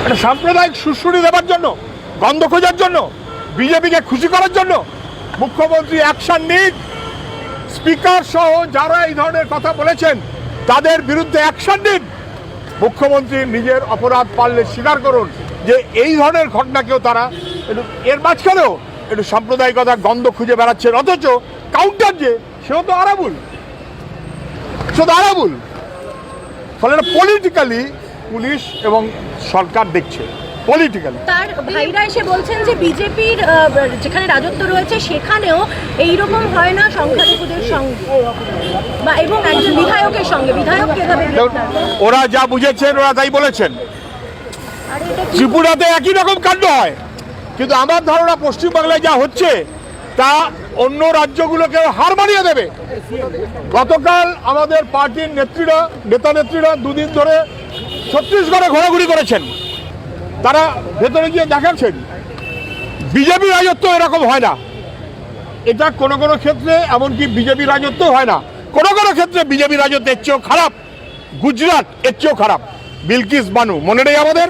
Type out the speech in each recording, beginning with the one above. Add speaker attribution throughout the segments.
Speaker 1: একটা সাম্প্রদায়িক সুশ্রুতি দেওয়ার জন্য, গন্ধ খোঁজার জন্য, বিজেপিকে খুশি করার জন্য মুখ্যমন্ত্রী অ্যাকশন নিক। স্পিকার সহ যারা এই ধরনের কথা বলেছেন, তাদের বিরুদ্ধে অ্যাকশন নিন। মুখ্যমন্ত্রী নিজের অপরাধ পারলে স্বীকার করুন যে এই ধরনের ঘটনাকেও তারা একটু এর মাঝখানেও একটু সাম্প্রদায়িকতা, গন্ধ খুঁজে বেড়াচ্ছেন। অথচ কাউন্টার যে, সেও তো আরাবুল। সে তো আরাবুল। ফলে পলিটিক্যালি পুলিশ এবং সরকার দেখছে পলিটিক্যালি
Speaker 2: তার ভাইরা এসে বলছেন যে বিজেপির যেখানে রাজত্ব রয়েছে সেখানেও এই রকম হয় না সংখ্যালঘুদের সঙ্গে। বা এবং একজন বিধায়কের সঙ্গে। বিধায়ক কীভাবে
Speaker 1: ওরা যা বুঝেছেন ওরা তাই বলেছেন। ত্রিপুরাতে একই রকম কাণ্ড হয়। কিন্তু আমার ধারণা পশ্চিমবাংলায় যা হচ্ছে তা অন্য রাজ্যগুলোকে হার মানিয়ে দেবে। গতকাল আমাদের পার্টির নেত্রীরা নেতা নেত্রীরা দুদিন ধরে ছত্তিশগড়ে ঘোরাঘুরি করেছেন। তারা ভেতরে গিয়ে দেখাচ্ছেন। বিজেপি রাজত্ব এরকম হয় না। এটা কোনো কোনো ক্ষেত্রে, এমনকি বিজেপি রাজত্ব হয় না। কোনো কোনো ক্ষেত্রে বিজেপি রাজত্ব এর চেয়েও খারাপ। গুজরাট এর চেয়েও খারাপ। বিলকিস বানু, মনে নেই আমাদের?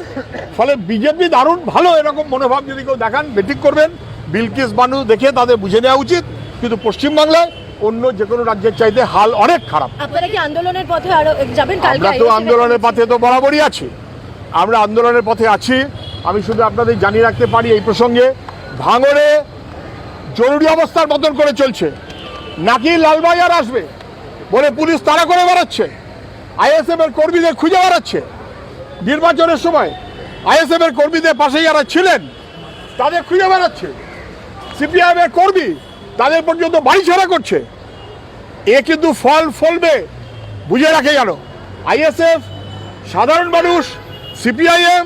Speaker 1: ফলে বিজেপি দারুণ ভালো এরকম মনোভাব যদি কেউ দেখান, বেঠিক করবেন। বিলকিস বানু দেখে তাদের বুঝে নেওয়া উচিত। কিন্তু পশ্চিমবাংলায় অন্য যে কোনো রাজ্যের চাইতে হাল অনেক খারাপ।
Speaker 2: আপনারা কি আন্দোলনের পথে আরও যাবেন কালকে
Speaker 1: আমরা তো আন্দোলনের পথে তো বরাবরই আছি। আমরা আন্দোলনের পথে আছি। আমি শুধু আপনাদের জানিয়ে রাখতে পারি এই প্রসঙ্গে ভাঙড়ে জরুরি অবস্থার বদল করে চলছে। নাকি লালবাজার আসবে বলে পুলিশ তাড়া করে বেড়াচ্ছে? আইএসএফ এর কর্মীদের খুঁজে বেড়াচ্ছে। নির্বাচনের সময় আইএসএফ এর কর্মীদের পাশে যারা ছিলেন তাদের খুঁজে বেড়াচ্ছে। সিপিআইএম এর কর্মী তাদের পর্যন্ত বাড়ি ছাড়া করছে এ কিন্তু ফল ফলবে বুঝে রাখে জানো আইএসএফ সাধারণ মানুষ সিপিআইএম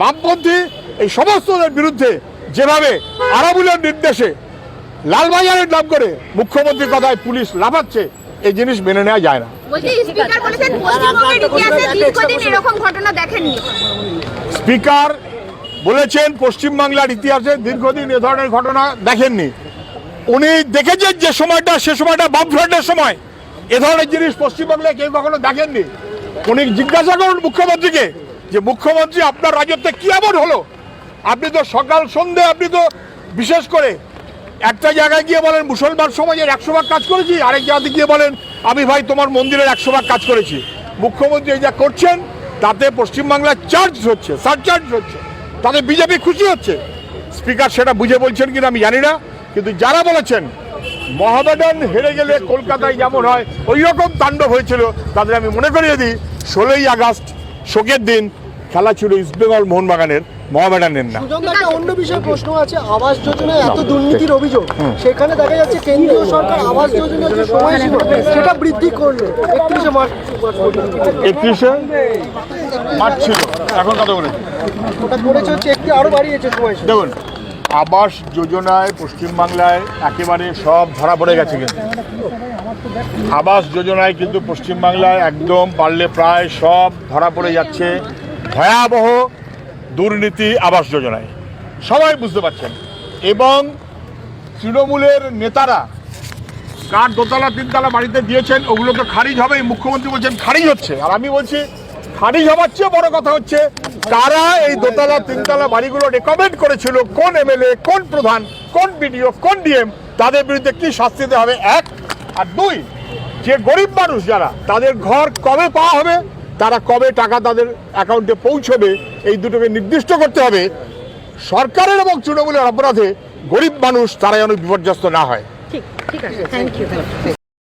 Speaker 1: বামপন্থী এই সমস্তদের বিরুদ্ধে যেভাবে আরাবুলের নির্দেশে লালবাজারের নাম করে মুখ্যমন্ত্রীর কথায় পুলিশ লাফাচ্ছে এই জিনিস মেনে নেওয়া যায় না।
Speaker 3: স্পিকার বলেছেন
Speaker 1: পশ্চিমবাংলার ইতিহাসে দীর্ঘদিন এ ধরনের ঘটনা দেখেননি। উনি দেখেছেন যে সময়টা, সে সময়টা বামফ্রন্টের সময়। এ ধরনের জিনিস পশ্চিমবাংলায় কেউ কখনো দেখেননি। উনি জিজ্ঞাসা করুন মুখ্যমন্ত্রীকে যে, মুখ্যমন্ত্রী, আপনার রাজত্বে কি এমন হলো? আপনি তো সকাল, সন্ধে, আপনি তো বিশেষ করে একটা জায়গায় গিয়ে বলেন, মুসলমান সমাজের একশো ভাগ কাজ করেছি, আরেক জায়গাতে গিয়ে বলেন, আমি ভাই, তোমার মন্দিরের একশো ভাগ কাজ করেছি। মুখ্যমন্ত্রী এই যা করছেন, তাতে পশ্চিমবাংলার চার্জ হচ্ছে, সারচার্জ হচ্ছে, তাতে বিজেপি খুশি হচ্ছে। স্পিকার সেটা বুঝে বলছেন কিনা আমি জানি না। কিন্তু যারা বলেছেন মহামেডান হেরে গেলে কলকাতায় যেমন হয় ওই রকম তাণ্ডব হয়েছিল তাদের আমি মনে করিয়ে দিই ষোলোই আগস্ট শোকের দিন খেলা ছিল ইস্টবেঙ্গল মোহনবাগানের মহামেডানের না
Speaker 4: অন্য বিষয়ে প্রশ্ন আছে আবাস যোজনায় এত দুর্নীতির অভিযোগ সেখানে দেখা যাচ্ছে কেন্দ্রীয় সরকার আবাস যোজনার যে সময়সীমা সেটা বৃদ্ধি করল। একত্রিশে মার্চ
Speaker 1: একত্রিশে মার্চ ছিল। এখন কত বলেছে
Speaker 4: ওটা করেছে হচ্ছে একটি আরও বাড়িয়েছে সময়সীমা
Speaker 1: দেখুন আবাস যোজনায় পশ্চিমবাংলায় একেবারে সব ধরা পড়ে গেছে কিন্তু। আবাস যোজনায় কিন্তু পশ্চিমবাংলায় একদম পারলে প্রায় সব ধরা পড়ে যাচ্ছে। ভয়াবহ দুর্নীতি আবাস যোজনায়। সবাই বুঝতে পারছেন। এবং তৃণমূলের নেতারা কার দোতলা, তিনতলা বাড়িতে দিয়েছেন ওগুলো তো খারিজ হবে মুখ্যমন্ত্রী বলছেন, খারিজ হচ্ছে। আর আমি বলছি, খারিজ হওয়ার চেয়ে বড় কথা হচ্ছে কারা এই দোতলা, তিনতলা বাড়িগুলো রেকমেন্ড করেছিল? কোন এমএলএ, কোন প্রধান, কোন বিডিও, কোন ডিএম? তাদের বিরুদ্ধে কি শাস্তি দিতে হবে? এক আর দুই, যে গরিব মানুষ যারা, তাদের ঘর কবে পাওয়া হবে? তারা কবে টাকা তাদের অ্যাকাউন্টে পৌঁছবে? এই দুটোকে নির্দিষ্ট করতে হবে। সরকারের এবং তৃণমূলের অপরাধে গরিব মানুষ তারা যেন বিপর্যস্ত না হয়।
Speaker 2: ঠিক আছে। Thank you